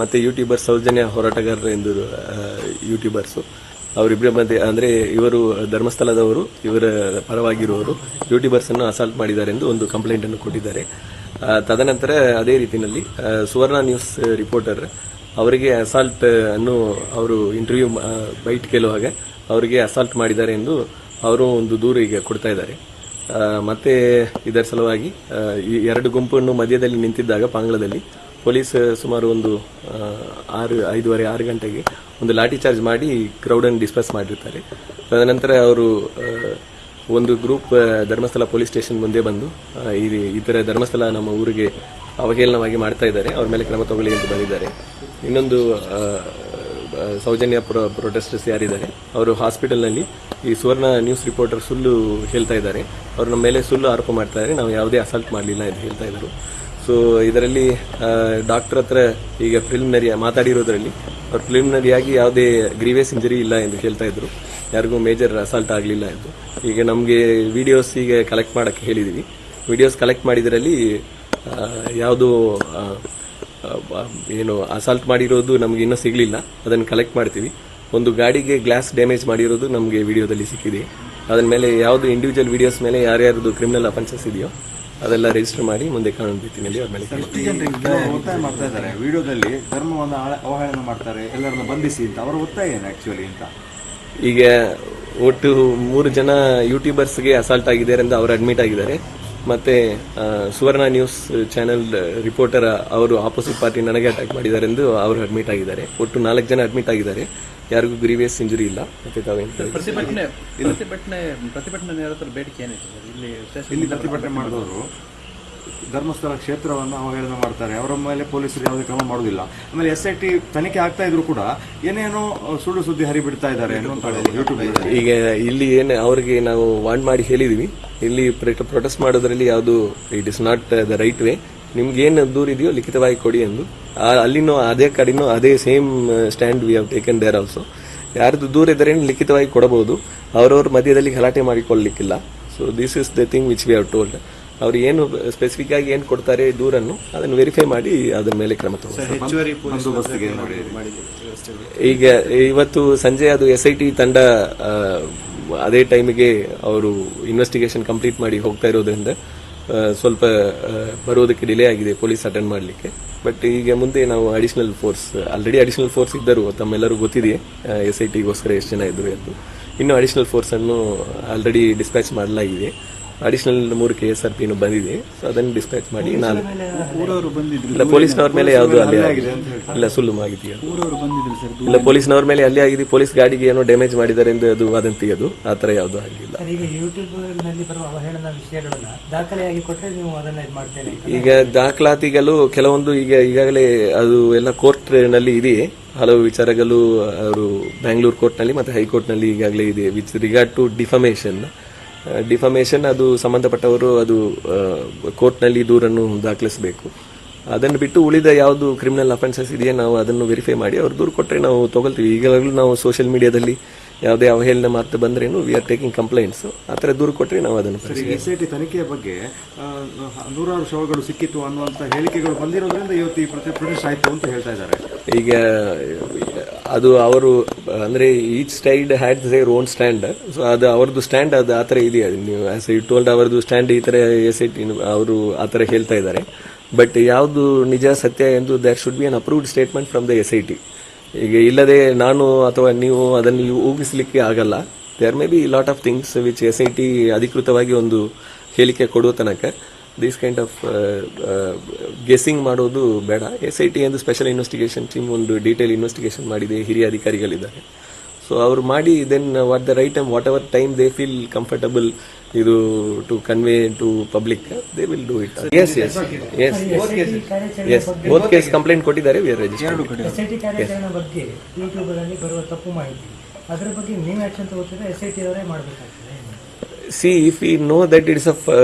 ಮತ್ತೆ ಯೂಟ್ಯೂಬರ್ ಸೌಜನ್ಯ ಹೋರಾಟಗಾರರು ಎಂದು ಯೂಟ್ಯೂಬರ್ಸ್ ಅವರಿಬ್ಬರ ಮಧ್ಯೆ, ಅಂದ್ರೆ ಇವರು ಧರ್ಮಸ್ಥಳದವರು, ಇವರ ಪರವಾಗಿರುವವರು ಯೂಟ್ಯೂಬರ್ಸ್ ಅನ್ನು ಅಸಾಲ್ಟ್ ಮಾಡಿದ್ದಾರೆ ಎಂದು ಒಂದು ಕಂಪ್ಲೇಂಟ್ ಅನ್ನು ಕೊಟ್ಟಿದ್ದಾರೆ. ತದನಂತರ ಅದೇ ರೀತಿಯಲ್ಲಿ ಸುವರ್ಣ ನ್ಯೂಸ್ ರಿಪೋರ್ಟರ್ ಅವರಿಗೆ ಅಸಾಲ್ಟ್ ಅನ್ನು ಅವರು ಇಂಟರ್ವ್ಯೂ ಬೈಟ್ ಕೇಳುವಾಗ ಅವರಿಗೆ ಅಸಾಲ್ಟ್ ಮಾಡಿದ್ದಾರೆ ಎಂದು ಅವರು ಒಂದು ದೂರು ಈಗ ಕೊಡ್ತಾ ಇದ್ದಾರೆ. ಮತ್ತೆ ಇದರ ಸಲುವಾಗಿ ಈ ಎರಡು ಗುಂಪನ್ನು ಮಧ್ಯದಲ್ಲಿ ನಿಂತಿದ್ದಾಗ, ಪಾಂಗ್ಲದಲ್ಲಿ ಪೊಲೀಸ್ ಸುಮಾರು ಒಂದು ಆರು, ಐದೂವರೆ, ಆರು ಗಂಟೆಗೆ ಒಂದು ಲಾಠಿ ಚಾರ್ಜ್ ಮಾಡಿ ಕ್ರೌಡನ್ನು ಡಿಸ್ಪರ್ಸ್ ಮಾಡಿರ್ತಾರೆ. ತದನಂತರ ಅವರು ಒಂದು ಗ್ರೂಪ್ ಧರ್ಮಸ್ಥಳ ಪೊಲೀಸ್ ಸ್ಟೇಷನ್ ಮುಂದೆ ಬಂದು ಈ ಥರ ಧರ್ಮಸ್ಥಳ ನಮ್ಮ ಊರಿಗೆ ಅವಹೇಳನವಾಗಿ ಮಾಡ್ತಾ ಇದ್ದಾರೆ. ಅವ್ರ ಮೇಲೆ ಕ್ರಮ ತಗೊಳ್ಳಿ ಎಂದು ಬಂದಿದ್ದಾರೆ. ಇನ್ನೊಂದು ಸೌಜನ್ಯ ಪ್ರೊ ಪ್ರೊಟೆಸ್ಟರ್ಸ್ ಯಾರಿದ್ದಾರೆ, ಅವರು ಹಾಸ್ಪಿಟಲ್ನಲ್ಲಿ ಈ ಸುವರ್ಣ ನ್ಯೂಸ್ ರಿಪೋರ್ಟರ್ ಸುಳ್ಳು ಹೇಳ್ತಾ ಇದ್ದಾರೆ. ಅವರು ನಮ್ಮ ಮೇಲೆ ಸುಳ್ಳು ಆರೋಪ ಮಾಡ್ತಾ ಇದ್ದಾರೆ. ನಾವು ಯಾವುದೇ ಅಸಾಲ್ಟ್ ಮಾಡಲಿಲ್ಲ ಎಂದು ಹೇಳ್ತಾ ಇದ್ರು ಸೊ ಇದರಲ್ಲಿ ಡಾಕ್ಟರ್ ಹತ್ರ ಈಗ ಪ್ರಿಲಿಮಿನರಿ ಮಾತಾಡಿರೋದ್ರಲ್ಲಿ, ಅವ್ರು ಪ್ರಿಲಿಮಿನರಿಯಾಗಿ ಯಾವುದೇ ಗ್ರೀವೇಸ್ ಇಂಜರಿ ಇಲ್ಲ ಎಂದು ಹೇಳ್ತಾ ಇದ್ರು. ಯಾರಿಗೂ ಮೇಜರ್ ಅಸಾಲ್ಟ್ ಆಗಲಿಲ್ಲ ಎಂದು. ಈಗ ನಮಗೆ ವಿಡಿಯೋಸ್ ಈಗ ಕಲೆಕ್ಟ್ ಮಾಡಕ್ಕೆ ಹೇಳಿದ್ದೀವಿ ವಿಡಿಯೋಸ್ ಕಲೆಕ್ಟ್ ಮಾಡಿದ್ರಲ್ಲಿ ಯಾವುದು ಏನು ಅಸಾಲ್ಟ್ ಮಾಡಿರೋದು ನಮಗೆ ಇನ್ನೂ ಸಿಗಲಿಲ್ಲ. ಅದನ್ನು ಕಲೆಕ್ಟ್ ಮಾಡ್ತೀವಿ. ಒಂದು ಗಾಡಿಗೆ ಗ್ಲಾಸ್ ಡ್ಯಾಮೇಜ್ ಮಾಡಿರೋದು ನಮಗೆ ವಿಡಿಯೋದಲ್ಲಿ ಸಿಕ್ಕಿದೆ. ಅದನ್ನ ಮೇಲೆ ಯಾವುದು ಇಂಡಿವಿಜುವಲ್ ವಿಡಿಯೋಸ್ ಮೇಲೆ ಯಾರ್ಯಾರ್ದು ಕ್ರಿಮಿನಲ್ ಅಫೆನ್ಸಸ್ ಇದೆಯೋ ಅದೆಲ್ಲ ರಿಜಿಸ್ಟರ್ ಮಾಡಿ ಮುಂದೆ ಕಾನೂನು ರೀತಿಯಲ್ಲಿ ಅವ್ರ ಮೇಲೆ ಒತ್ತಾಯ ಮಾಡ್ತಾ ಇದ್ದಾರೆ. ವಿಡಿಯೋದಲ್ಲಿ ಧರ್ಮವನ್ನು ಅವಹೇಳನ ಮಾಡ್ತಾರೆ. ಎಲ್ಲರನ್ನ ಬಂಧಿಸಿ ಅಂತ. ಅವರ ಒತ್ತಾಯ ಏನು ಆಕ್ಚುಲಿ ಅಂತ? ಈಗ ಒಟ್ಟು ಮೂರು ಜನ ಯೂಟ್ಯೂಬರ್ಸ್ಗೆ ಅಸಾಲ್ಟ್ ಆಗಿದ್ದಾರೆ ಅಂತ ಅವರು ಅಡ್ಮಿಟ್ ಆಗಿದ್ದಾರೆ. ಮತ್ತೆ ಸುವರ್ಣ ನ್ಯೂಸ್ ಚಾನೆಲ್ ರಿಪೋರ್ಟರ್ ಅವರು ಆಪೋಸಿಟ್ ಪಾರ್ಟಿ ನನಗೆ ಅಟ್ಯಾಕ್ ಮಾಡಿದ್ದಾರೆ ಎಂದು ಅವರು ಅಡ್ಮಿಟ್ ಆಗಿದ್ದಾರೆ. ಒಟ್ಟು ನಾಲ್ಕು ಜನ ಅಡ್ಮಿಟ್ ಆಗಿದ್ದಾರೆ. ಯಾರಿಗೂ ಗ್ರೀವಿಯಸ್ ಇಂಜುರಿ ಇಲ್ಲ. ಮತ್ತೆ ತಾವೇನು? ಪ್ರತಿಭಟನೆ ಪ್ರತಿಭಟನೆ ಪ್ರತಿಭಟನೆ ಬೇಡಿಕೆ ಏನಿದೆ ಇಲ್ಲಿ ಇಲ್ಲಿ ಪ್ರತಿಭಟನೆ ಮಾಡಿದವರು ಧರ್ಮಸ್ಥಳ ಕ್ಷೇತ್ರವನ್ನು ಅವಹೇಳನ ಮಾಡ್ತಾರೆ. ಅವರ ಮೇಲೆ ಪೊಲೀಸರು ಯಾವುದೇ ಕ್ರಮ ಮಾಡೋದಿಲ್ಲ ಆಮೇಲೆ ಎಸ್ ಐ ಟಿ ತನಿಖೆ ಆಗ್ತಾ ಇದ್ರು ಕೂಡ ಏನೇನೋ ಸುಳ್ಳು ಸುದ್ದಿ ಹರಿಬಿಡ್ತಾ ಇದ್ದಾರೆ ಯೂಟ್ಯೂಬ್ ಈಗ ಇಲ್ಲಿ ಏನು ಅವರಿಗೆ ನಾವು ವಾಂಡ್ ಮಾಡಿ ಹೇಳಿದೀವಿ. ಇಲ್ಲಿ ಪ್ರೊಟೆಸ್ಟ್ ಮಾಡೋದ್ರಲ್ಲಿ ಯಾವುದು it is not the right way ನಿಮ್ಗೆ ಏನು ದೂರ ಇದೆಯೋ ಲಿಖಿತವಾಗಿ ಕೊಡಿ ಎಂದು. ಅಲ್ಲಿನೂ ಅದೇ ಕಡೆನೂ ಅದೇ same stand we have taken there also ಯಾರದು ದೂರ ಇದ್ದರೆ ಲಿಖಿತವಾಗಿ ಕೊಡಬಹುದು. ಅವರವ್ರ ಮಧ್ಯದಲ್ಲಿ ಗಲಾಟೆ ಮಾಡಿಕೊಳ್ಳಲಿಕ್ಕಿಲ್ಲ so this is the thing which we have told ಅವ್ರು ಏನು ಸ್ಪೆಸಿಫಿಕ್ ಆಗಿ ಏನು ಕೊಡ್ತಾರೆ ದೂರನ್ನು ಅದನ್ನು ವೆರಿಫೈ ಮಾಡಿ ಅದರ ಮೇಲೆ ಕ್ರಮ ನೋಡಿ ಈಗ ಇವತ್ತು ಸಂಜೆ ಅದು ಎಸ್ ಐ ಟಿ ತಂಡ ಅದೇ ಟೈಮಿಗೆ ಅವರು ಇನ್ವೆಸ್ಟಿಗೇಷನ್ ಕಂಪ್ಲೀಟ್ ಮಾಡಿ ಹೋಗ್ತಾ ಇರೋದ್ರಿಂದ ಸ್ವಲ್ಪ ಬರೋದಕ್ಕೆ ಡಿಲೇ ಆಗಿದೆ ಪೊಲೀಸ್ ಅಟೆಂಡ್ ಮಾಡಲಿಕ್ಕೆ. ಬಟ್ ಈಗ ಮುಂದೆ ನಾವು additional force already additional force ಇದ್ದರು ತಮ್ಮೆಲ್ಲರೂ ಗೊತ್ತಿದೆಯೇ ಎಸ್ ಐ ಟಿಗೋಸ್ಕರ ಎಷ್ಟು ಜನ ಇದ್ದರು ಎಂದು. ಇನ್ನು ಅಡಿಷನಲ್ ಫೋರ್ಸ್ ಅನ್ನು ಆಲ್ರೆಡಿ ಡಿಸ್ಪ್ಯಾಚ್ ಮಾಡಲಾಗಿದೆ. ಅಡಿಷನಲ್ ಮೂರು ಕೆ ಎಸ್ ಆರ್ ಪಿ ಬಂದಿದೆ. ಸೊ ಅದನ್ನು ಡಿಸ್ಪ್ಯಾಚ್ ಮಾಡಿ ನಾನು ಊರವರು ಬಂದಿದ್ರು. ಇಲ್ಲ ಪೊಲೀಸ್ನವ್ರ ಮೇಲೆ ಯಾವುದು ಅಲ್ಲಿ ಇಲ್ಲ ಸುಳ್ಳು ಮಾಹಿತಿ ಊರವರು ಬಂದಿದ್ರು ಸರ್ ಇಲ್ಲ ಪೊಲೀಸ್ನವ್ರ ಮೇಲೆ ಅಲ್ಲಿ ಆಗಿದೆ. ಪೊಲೀಸ್ ಗಾಡಿಗೆ ಏನೋ ಡ್ಯಾಮೇಜ್ ಮಾಡಿದ್ದಾರೆ ಎಂದು ಅದು ವದಂತಿ ಅದು. ಆ ಥರ ಯಾವುದು ಆಗಿಲ್ಲ. ಈಗ ಯೂಟ್ಯೂಬ್ನಲ್ಲಿ ಬರುವ ಅವಹೇಳನ ವಿಷಯಗಳನ್ನ ದಾಖಲೆಯಾಗಿ ಕೊಟ್ಟರೆ ನೀವು ಅದನ್ನ ಇದು ಮಾಡ್ತೇನೆ ಈಗ ದಾಖಲಾತಿಗಳು ಕೆಲವೊಂದು ಈಗ ಈಗಾಗಲೇ ಅದು ಎಲ್ಲ ಕೋರ್ಟ್ನಲ್ಲಿ ಇದೆಯೇ ಹಲವು ವಿಚಾರಗಳು ಅವರು ಬ್ಯಾಂಗ್ಳೂರ್ ಕೋರ್ಟ್ನಲ್ಲಿ ನಲ್ಲಿ ಮತ್ತೆ ಹೈಕೋರ್ಟ್ನಲ್ಲಿ ಈಗಾಗಲೇ ಇದೆ with regard to defamation defamation, ಅದು ಸಂಬಂಧಪಟ್ಟವರು ಅದು ಕೋರ್ಟ್ನಲ್ಲಿ ದೂರನ್ನು ದಾಖಲಿಸಬೇಕು. ಅದನ್ನು ಬಿಟ್ಟು ಉಳಿದ ಯಾವುದು ಕ್ರಿಮಿನಲ್ ಅಫೆನ್ಸಸ್ ಇದೆಯಾ, ನಾವು ಅದನ್ನು ವೆರಿಫೈ ಮಾಡಿ, ಅವ್ರು ದೂರು ಕೊಟ್ಟರೆ ನಾವು ತಗೊಳ್ತೀವಿ. ಈಗಾಗಲೂ ನಾವು ಸೋಷಿಯಲ್ ಮೀಡಿಯಾದಲ್ಲಿ ಯಾವುದೇ ಅವಹೇಳನ ಮಾತು ಬಂದ್ರೇನು ವಿ ಆರ್ ಟೇಕಿಂಗ್ ಕಂಪ್ಲೇಂಟ್ಸ್ ಆ ಥರ ದೂರು ಕೊಟ್ಟರೆ ನಾವು ಅದನ್ನು ಪರಿಶೀಲಿಸಿ ಎಸ್ ಐ ಟಿ ತನಿಖೆಯ ಬಗ್ಗೆ ಆ, ನೂರಾರು ಶವಗಳು ಸಿಕ್ಕಿತ್ತು ಅನ್ನುವಂಥ ಹೇಳಿಕೆಗಳು ಬಂದಿರೋದ್ರಿಂದ ಇವತ್ತು ಈ ಪ್ರತಿ ಪ್ರದೇಶ ಆಯ್ತು ಅಂತ ಹೇಳ್ತಾ ಇದ್ದಾರೆ. ಈಗ ಅದು ಅವರು ಅಂದ್ರೆ each side had their own stand so ಅದು ಅವ್ರದ್ದು ಸ್ಟ್ಯಾಂಡ್ ಅದು ಆ ಥರ ಇದೆಯಾ? ನೀವು ಆಸ್ ಯು ಟೋಲ್ಡ್ ಅವರದ್ದು ಸ್ಟ್ಯಾಂಡ್ ಈ ಥರ ಎಸ್ ಐ ಟಿ ಅವರು ಆ ಥರ ಹೇಳ್ತಾ ಇದ್ದಾರೆ. ಬಟ್ ಯಾವುದು ನಿಜ ಸತ್ಯ ಎಂದು that should be an approved statement from the S I T ಈಗ ಇಲ್ಲದೆ ನಾನು ಅಥವಾ ನೀವು ಅದನ್ನು ಊಹಿಸಲಿಕ್ಕೆ ಆಗಲ್ಲ. There may be lot of things which S I T ಅಧಿಕೃತವಾಗಿ ಒಂದು ಹೇಳಿಕೆ ಕೊಡುವ ತನಕ. ದೀಸ್ ಕೈಂಡ್ ಆಫ್ ಗೆಸ್ಸಿಂಗ್ ಮಾಡೋದು ಬೇಡ. ಎಸ್ ಐ ಟಿ ಎಂದು ಸ್ಪೆಷಲ್ ಇನ್ವೆಸ್ಟಿಗೇಷನ್ ಟೀಮ್ ಒಂದು ಡೀಟೇಲ್ ಇನ್ವೆಸ್ಟಿಗೇಷನ್ ಮಾಡಿದೆ. ಹಿರಿಯ ಅಧಿಕಾರಿಗಳಿದ್ದಾರೆ. ಸೊ ಅವ್ರು ಮಾಡಿ then what the right time whatever time they feel comfortable ಇದು to convey to public they will do it yes yes yes yes both case complaint ಕೊಟ್ಟಿದ್ದಾರೆ we are registered ಬಗ್ಗೆ ಯೂಟ್ಯೂಬರಲ್ಲಿ ಬರುವ ತಪ್ಪು ಮಾಹಿತಿ. ಅದರ ಬಗ್ಗೆ ನೀವು ಆಕ್ಷನ್ ತಗೋತಿದ್ರೆ ಎಸ್ ಐ ಟಿ ಅವರೇ ಮಾಡಬೇಕಾಗ್ತದೆ. See, if we know that it is of uh,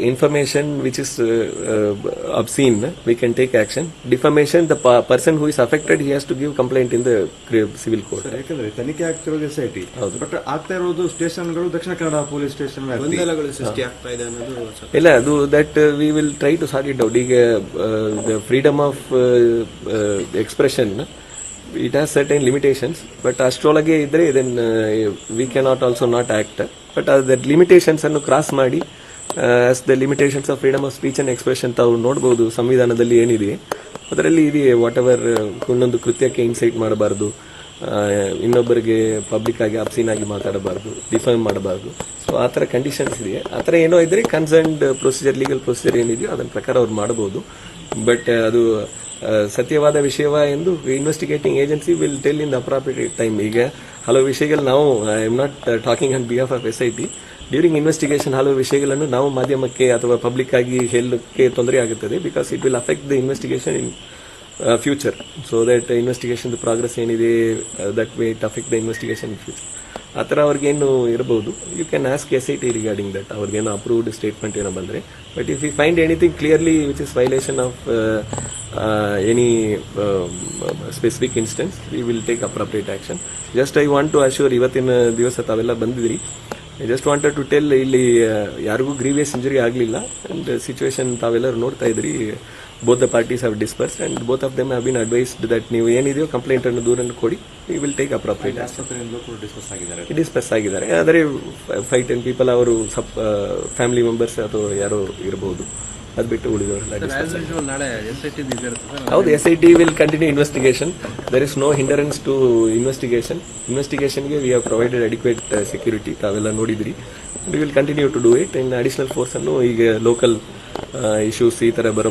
information which is uh, uh, obscene, we can take action. Defamation, the pa- person who is affected, he has to give complaint in the cri- civil court. ಯಾಕಂದ್ರೆ ತನಿಖೆ ಆಗ್ತಿರೋದು S I T but ಆಗ್ತಾ ಇರೋದು ಸ್ಟೇಷನ್ಗಳು Dakshina Kannada police station ವ್ಯಾಪ್ತಿ ಸೃಷ್ಟಿ ಆಗ್ತಾ ಇದೆ ಅನ್ನೋದು ಇಲ್ಲ ಅದು that we will try to sort it out ಈಗ freedom of expression it has certain limitations but ಅಷ್ಟರೊಳಗೆ ಇದ್ರೆ then we cannot also not act but that limitations ಅನ್ನು ಕ್ರಾಸ್ ಮಾಡಿ as the limitations of freedom of speech and expression ತಾವು ನೋಡಬಹುದು ಸಂವಿಧಾನದಲ್ಲಿ ಏನಿದೆ, ಅದರಲ್ಲಿ ಇದೆ ವಾಟ್ ಎವರ್ ಒಂದೊಂದು ಕೃತ್ಯಕ್ಕೆ ಇನ್ಸೈಟ್ ಮಾಡಬಾರ್ದು ಇನ್ನೊಬ್ಬರಿಗೆ ಪಬ್ಲಿಕ್ ಆಗಿ ಅಬ್ಸೀನ್ ಆಗಿ ಮಾತಾಡಬಾರ್ದು ಡಿಫೈನ್ ಮಾಡಬಾರ್ದು. ಸೊ ಆ ಥರ ಕಂಡೀಷನ್ಸ್ ಇದೆ. ಆ ಥರ ಏನೋ ಇದ್ರೆ ಕನ್ಸರ್ನ್ಡ್ ಪ್ರೊಸೀಜರ್ ಲೀಗಲ್ ಪ್ರೊಸೀಜರ್ ಏನಿದೆಯೋ ಅದನ್ನ ಪ್ರಕಾರ ಅವ್ರು ಮಾಡಬಹುದು ಬಟ್ ಅದು ಆ, ಸತ್ಯವಾದ ವಿಷಯವ ಎಂದು investigating agency will tell in the appropriate time ಈಗ ಹಲವು ವಿಷಯಗಳು ನಾವು I'm not talking on behalf of S I T during investigation ಹಲವು ವಿಷಯಗಳನ್ನು ನಾವು ಮಾಧ್ಯಮಕ್ಕೆ ಅಥವಾ ಪಬ್ಲಿಕ್ ಆಗಿ ಹೇಳಕ್ಕೆ ತೊಂದರೆ ಆಗುತ್ತದೆ because it will affect the investigation in future so that investigation progress ಏನಿದೆ that way it affect the investigation in future ಆ ಥರ ಅವ್ರಿಗೇನು ಇರಬಹುದು you can ask S I T regarding that ಅವ್ರಿಗೇನು ಅಪ್ರೂವ್ಡ್ ಸ್ಟೇಟ್ಮೆಂಟ್ ಏನೋ ಬಂದರೆ. But if you find anything clearly which is violation of any specific instance we will take appropriate action just I want to assure ಇವತ್ತಿನ ದಿವಸ ತಾವೆಲ್ಲ ಬಂದಿದ್ರಿ I just wanted to tell ಇಲ್ಲಿ ಯಾರಿಗೂ grievous injury ಆಗಲಿಲ್ಲ. And situation ತಾವೆಲ್ಲರೂ ನೋಡ್ತಾ ಇದ್ರಿ both the parties have dispersed and both of them have been advised that ನೀವು ಏನಿದೆಯೋ ಕಂಪ್ಲೇಂಟ್ ಅನ್ನು ದೂರನ್ನು ಕೊಡಿ ವಿ ವಿಲ್ ಟೇಕ್ ಅಪ್ರಾಪ್ರಿಯೇಟ್ ಆಗಿದ್ದಾರೆ. ಡಿಸ್ಕಸ್ ಆಗಿದ್ದಾರೆ. ಆದರೆ ಫೈವ್ ಟೆನ್ ಪೀಪಲ್ ಅವರು ಸಪ್ ಫ್ಯಾಮಿಲಿ ಮೆಂಬರ್ಸ್ ಅಥವಾ ಯಾರೋ ಇರಬಹುದು ಅದು ಬಿಟ್ಟು ಉಳಿದವರೆಲ್ಲ ಹೌದು S I T will continue investigation there is no hindrance to investigation ಇನ್ವೆಸ್ಟಿಗೇಷನ್ಗೆ we have provided adequate security ತಾವೆಲ್ಲ ನೋಡಿದಿರಿ. We will continue to do it in additional force ಅನ್ನು ಈಗ ಲೋಕಲ್ ಇಶ್ಯೂಸ್ ಈ ತರ ಬರೋ